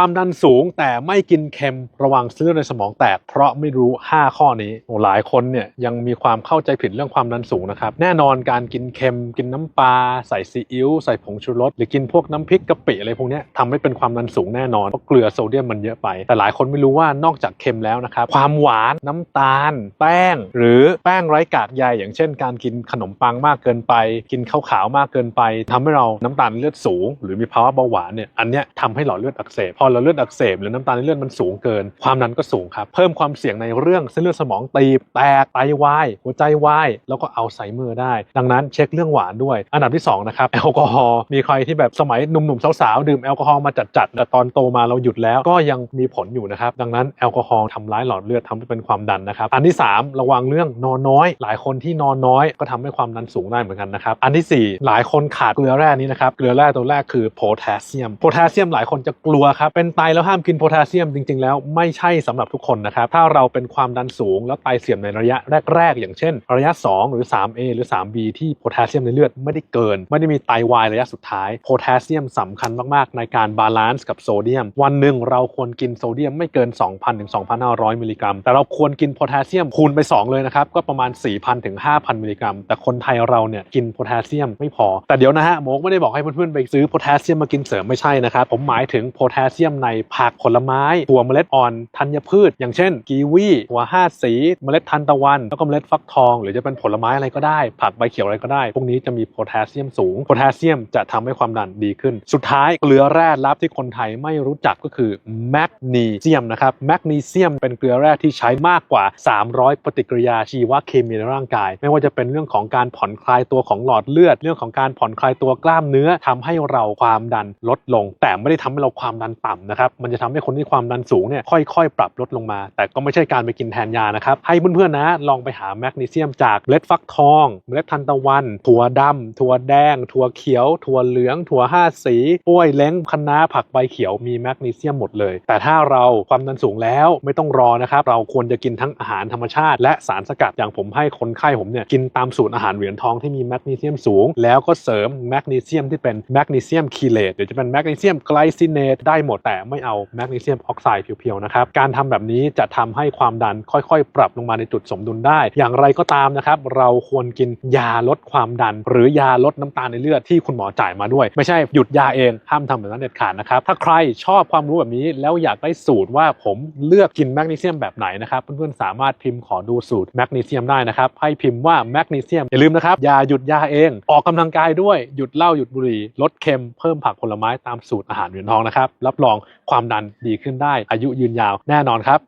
ความดันสูงแต่ไม่กินเค็มระวังเส้นเลือดในสมองแตก เพราะไม่รู้ 5 ข้อนี้หลายคนเนี่ยยังมีความเข้าใจผิดเรื่องความดันสูงนะครับ แน่นอนการกินเค็ม กินน้ำปลาใส่ซีอิ๊วใส่ผงชูรสหรือกินพวกน้ำพริกกะปิอะไรพวกนี้ทำให้เป็นความดันสูงแน่นอนเพราะเกลือโซเดียมมันเยอะไป แต่หลายคนไม่รู้ว่านอกจากเค็มแล้วนะครับความหวานน้ำตาล แป้ง หรือแป้งไร้กากใยอย่างเช่น การกินขนมปังมากเกินไป กินข้าวขาวมากเกินไปทำให้เราน้ำตาลเลือดสูง หรือมีภาวะเบาหวานเนี่ยอันเนี้ยทำให้หลอดเลือดอักเสบพอหลอดเลือดอักเสบหรือน้ำตาลในเลือดมันสูงเกิน ความดันก็สูงครับเพิ่มความเสี่ยงในเรื่องเส้นเลือดสมองตีบแตกไตวายหัวใจวายแล้วก็อัลไซเมอร์ได้ ดังนั้นเช็คเรื่องหวานด้วย อันดับที่สองนะครับแอลกอฮอล์มีใครที่แบบสมัยหนุ่มๆสาวๆดื่มแอลกอฮอล์มาจัดๆแต่ตอนโตมาเราหยุดแล้วก็ยังมีผลอยู่นะครับดังนั้นแอลกอฮอล์ทำร้ายหลอดเลือดทำให้เป็นความดันนะครับอันที่สามระวังเรื่องนอนน้อย หลายคนที่นอนน้อยก็ทำให้ความดันสูงได้เหมือนกันนะครับอันที่สี่หลายคนขาดเกลือแร่นี้นะครับเกลือแร่ตัวแรกคือโพแทสเซียมโพแทสเซียมหลายคนจะกลัวครับเป็นไตแล้วห้ามกินโพแทสเซียมจริง ๆ แล้วไม่ใช่สำหรับทุกคนนะครับ ถ้าเราเป็นความดันสูงแล้วไตเสื่อมในระยะแรก ๆ อย่างเช่น ระยะ 2 หรือ 3A หรือ 3B ที่โพแทสเซียมในเลือดไม่ได้เกิน ไม่ได้มีไตวายระยะสุดท้ายโพแทสเซียมสำคัญมากๆ ในการบาลานซ์กับโซเดียม วันหนึ่งเราควรกินโซเดียมไม่เกิน 2,000ถึง2,500 มิลลิกรัม แต่เราควรกินโพแทสเซียมคูณไป 2 เลยนะครับ ก็ประมาณ 4,000ถึง5,000 มิลลิกรัม แต่คนไทยเราเนี่ยกินโพแทสเซียมไม่พอ แต่เดี๋ยวนะฮะโมกไม่ได้บอกให้เพื่อนๆไปซื้อโพแทสเซียมมากินเสริมไม่ใช่นะครับผมหมายถึงโพแทสเซียมในผักผลไม้ถั่วเมล็ดอ่อนธัญพืช อย่างเช่น กีวีหัวห้าสี เมล็ดทานตะวัน แล้วก็เมล็ดฟักทอง หรือจะเป็นผลไม้อะไรก็ได้ ผักใบเขียวอะไรก็ได้ พวกนี้จะมีโพแทสเซียมสูง โพแทสเซียมจะทำให้ความดันดีขึ้น สุดท้ายเกลือแร่ลับที่คนไทยไม่รู้จักก็คือแมกนีเซียมนะครับ แมกนีเซียมเป็นเกลือแร่ที่ใช้มากกว่า 300 ปฏิกิริยาชีวเคมีในร่างกาย ไม่ว่าจะเป็นเรื่องของการผ่อนคลายตัวของหลอดเลือด เรื่องของการผ่อนคลายตัวกล้ามเนื้อทำให้เราความดันลดลง แต่ไม่ได้ทำให้เราความดันต่ำนะครับมันจะทำให้คนที่ความดันสูงเนี่ยค่อยๆ ปรับลดลงมา แต่ก็ไม่ใช่การไปกินแทนยานะครับให้เพื่อนๆนะลองไปหาแมกนีเซียมจากเมล็ดฟักทองเมล็ดทันตะวัน ถั่วดำถั่วแดง ถั่วเขียว ถั่วเหลือง ถั่วห้าสีกล้วยเล้งคะน้าผักใบเขียวมีแมกนีเซียมหมดเลย แต่ถ้าเราความดันสูงแล้วไม่ต้องรอนะครับเราควรจะกินทั้งอาหารธรรมชาติ และสารสกัดอย่างผมให้คนไข้ผมเนี่ยกินตามสูตรอาหารเหรียญทองที่มีแมกนีเซียมสูง แล้วก็เสริมแมกนีเซียมที่เป็นแมกนีเซียมคีเลตหรือจะเป็นแมกนีเซียมไกลซิเนตได้หมดแต่ไม่เอาแมกนีเซียมออกไซด์เพียวๆนะครับการทำแบบนี้จะทำให้ความดันค่อยๆ ปรับลงมาในจุดสมดุลได้ อย่างไรก็ตามนะครับเราควรกินยาลดความดัน หรือยาลดน้ำตาลในเลือดที่คุณหมอจ่ายมาด้วย ไม่ใช่หยุดยาเองห้ามทำแบบนั้นเด็ดขาดนะครับถ้าใครชอบความรู้แบบนี้แล้วอยากได้สูตรว่าผมเลือกกินแมกนีเซียมแบบไหนนะครับเพื่อนๆสามารถพิมพ์ขอดูสูตรแมกนีเซียมได้นะครับให้พิมพ์ว่าแมกนีเซียมอย่าลืมนะครับอย่าหยุดยาเอง ออกกำลังกายด้วยหยุดเหล้าหยุดบุหรี่ลดเค็มเพิ่มผักผลไม้ตามสูตรอาหารเหรียญทองนะครับรับรรองความดันดีขึ้นได้อายุยืนยาวแน่นอนครับ